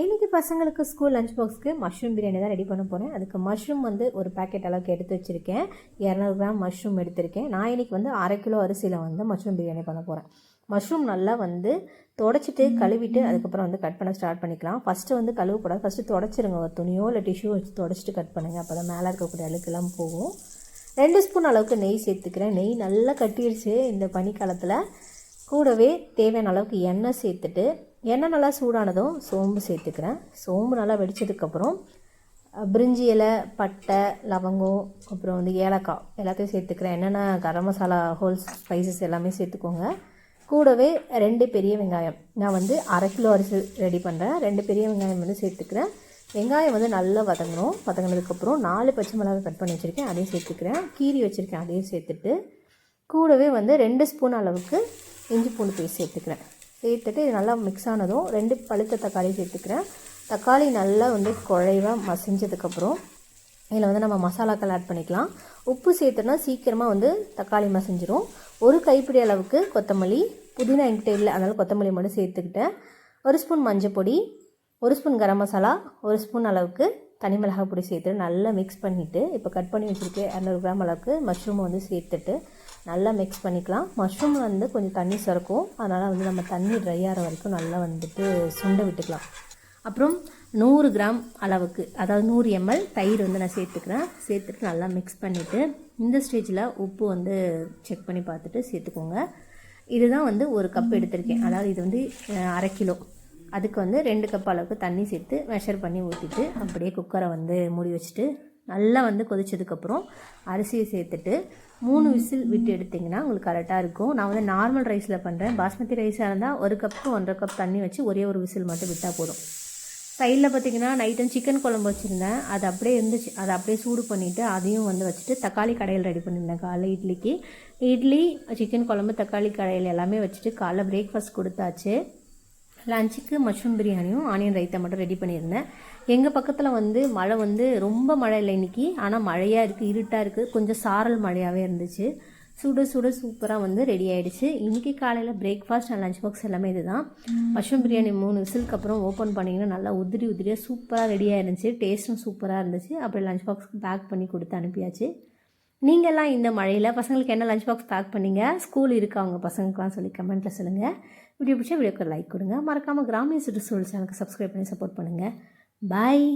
இன்றைக்கி பசங்களுக்கு school lunch பாக்ஸ்க்கு மஷ்ரூம் பிரியாணி தான் ரெடி பண்ண போகிறேன் அதுக்கு மஷ்ரூம் வந்து ஒரு பேக்கெட் அளவுக்கு எடுத்து வச்சுருக்கேன். இரநூறு கிராம் மஷ்ரூம் எடுத்திருக்கேன். நான் இன்றைக்கி வந்து அரை கிலோ அரிசியில் வந்து மஷ்ரூம் பிரியாணி பண்ண போகிறேன் மஷ்ரூம் நல்லா வந்து தொடச்சிட்டு கழுவிட்டு அதுக்கப்புறம் வந்து கட் பண்ண ஸ்டார்ட் பண்ணிக்கலாம். ஃபஸ்ட்டு வந்து கழுவக்கூடாது. ஃபஸ்ட்டு தொடச்சிருங்க. ஒரு துணியோ இல்லை டிஷ்யூ வச்சு தொடச்சிட்டு கட் பண்ணுங்கள் அப்போ தான் மேலே இருக்கக்கூடிய அழுக்கெல்லாம் போகும். ரெண்டு ஸ்பூன் அளவுக்கு நெய் சேர்த்துக்கிறேன். நெய் நல்லா கட்டிடுச்சு இந்த பனிக்காலத்தில் கூடவே தேவையான அளவுக்கு எண்ணெய் சேர்த்துட்டு எண்ணெய் நல்லா சூடானதும் சோம்பு சேர்த்துக்கிறேன். சோம்பு நல்லா வெடிச்சதுக்கப்புறம் பிரிஞ்சி இலை பட்டை லவங்கம் அப்புறம் வந்து ஏலக்காய் எல்லாத்தையும் சேர்த்துக்கிறேன். என்னென்ன கரம் மசாலா ஹோல் ஸ்பைசஸ் எல்லாமே சேர்த்துக்கோங்க. கூடவே ரெண்டு பெரிய வெங்காயம் நான் வந்து அரை கிலோ அரிசி ரெடி பண்ணுறேன் ரெண்டு பெரிய வெங்காயம் வந்து சேர்த்துக்கிறேன். வெங்காயம் வந்து நல்லா வதங்கணும். வதங்கினதுக்கப்புறம் நாலு பச்சை மிளகாய் கட் பண்ணி வச்சுருக்கேன். அதையும் சேர்த்துக்கிறேன். கீரி வச்சுருக்கேன். அதையும் சேர்த்துட்டு கூடவே வந்து ரெண்டு ஸ்பூன் அளவுக்கு இஞ்சி பூண்டு பேஸ்ட் சேர்த்துக்கிறேன். சேர்த்துட்டு இது நல்லா மிக்ஸ் ஆனதும் ரெண்டு பழுத்த தக்காளி சேர்த்துக்கிறேன். தக்காளி நல்லா வந்து குழைவாக மசிஞ்சதுக்கப்புறம் இதில் வந்து நம்ம மசாலாக்கள் ஆட் பண்ணிக்கலாம். உப்பு சேர்த்தோன்னா சீக்கிரமாக வந்து தக்காளி மசிஞ்சிரும். ஒரு கைப்பிடி அளவுக்கு கொத்தமல்லி புதினா என்கிட்ட இல்லை அதனால் கொத்தமல்லி மட்டும் சேர்த்துக்கிட்டேன். ஒரு ஸ்பூன் மஞ்சள் பொடி ஒரு ஸ்பூன் கரம் மசாலா ஒரு ஸ்பூன் அளவுக்கு தனி மிளகாய் பொடி சேர்த்துட்டு நல்லா மிக்ஸ் பண்ணிவிட்டு இப்போ கட் பண்ணி வச்சுருக்கேன் இரநூறு கிராம் அளவுக்கு மஷ்ரூமை வந்து சேர்த்துட்டு நல்லா மிக்ஸ் பண்ணிக்கலாம். மஷ்ரூம் வந்து கொஞ்சம் தண்ணி சுரக்கும். அதனால் வந்து நம்ம தண்ணி ட்ரை ஆகிற வரைக்கும் நல்லா வந்துட்டு சுண்டை விட்டுக்கலாம். அப்புறம் நூறு கிராம் அளவுக்கு அதாவது நூறு எம்எல் தயிர் வந்து நான் சேர்த்துக்கிறேன். சேர்த்துட்டு நல்லா மிக்ஸ் பண்ணிவிட்டு இந்த ஸ்டேஜில் உப்பு வந்து செக் பண்ணி பார்த்துட்டு சேர்த்துக்கோங்க. இதுதான் வந்து ஒரு கப் எடுத்திருக்கேன். அதாவது இது வந்து அரை கிலோ. அதுக்கு வந்து ரெண்டு கப் அளவுக்கு தண்ணி சேர்த்து மெஷர் பண்ணி ஊற்றிட்டு அப்படியே குக்கரை வந்து மூடி வச்சுட்டு நல்லா வந்து கொதிச்சதுக்கப்புறம் அரிசியை சேர்த்துட்டு மூணு விசில் விட்டு எடுத்திங்கன்னா உங்களுக்கு கரெக்டாக இருக்கும். நான் வந்து நார்மல் ரைஸில் பண்ணுறேன் பாஸ்மதி ரைஸாக இருந்தால் ஒரு கப் ஒன்றரை கப் தண்ணி வச்சு ஒரே ஒரு விசில் மட்டும் விட்டால் போதும். சைடில் பார்த்தீங்கன்னா நைட்டும் சிக்கன் குழம்பு வச்சுருந்தேன். அது அப்படியே இருந்துச்சு. அதை அப்படியே சூடு பண்ணிவிட்டு அதையும் வந்து வச்சுட்டு தக்காளி கடையில் ரெடி பண்ணியிருந்தேன். காலைல இட்லிக்கு. இட்லி சிக்கன் குழம்பு தக்காளி கடையில் எல்லாமே வச்சுட்டு காலைல பிரேக்ஃபாஸ்ட் கொடுத்தாச்சு. லஞ்சுக்கு மஷ்ரூம் பிரியாணியும் ஆனியன் ரைத்தா மட்டும் ரெடி பண்ணியிருந்தேன். எங்கள் பக்கத்தில் வந்து மழை வந்து ரொம்ப மழை இல்லை இன்னைக்கு. ஆனால் மழையாக இருக்குது இருட்டாக இருக்குது கொஞ்சம் சாரல் மழையாகவே இருந்துச்சு. சுட சுட சூப்பராக வந்து ரெடி ஆயிடுச்சு. இன்றைக்கி காலையில் பிரேக்ஃபாஸ்ட் அண்ட் லஞ்ச் பாக்ஸ் எல்லாமே இதுதான். மஷ்ரூம் பிரியாணி மூணு விசிலுக்கு அப்புறம் ஓப்பன் பண்ணிங்கன்னா நல்லா உதிரி உதிரியாக சூப்பராக ரெடியாக இருந்துச்சு டேஸ்ட்டும் சூப்பராக இருந்துச்சு. அப்புறம் லஞ்ச் பாக்ஸ்க்கு பேக் பண்ணி கொடுத்து அனுப்பியாச்சு. நீங்கள்லாம் இந்த மழையில் பசங்களுக்கு என்ன லஞ்ச் பாக்ஸ் பேக் பண்ணீங்க? ஸ்கூல் இருக்கா? அவங்க பசங்களுக்குலாம் சொல்லி கமெண்ட்டில் சொல்லுங்கள் வீடியோ பிடிச்சா வீடியோக்கு லைக் கொடுங்க. மறக்காமல் கிராமிய சுற்றுச்சூழல் சேனலுக்கு சப்ஸ்கிரைப் பண்ணி சப்போர்ட் பண்ணுங்கள் பாய்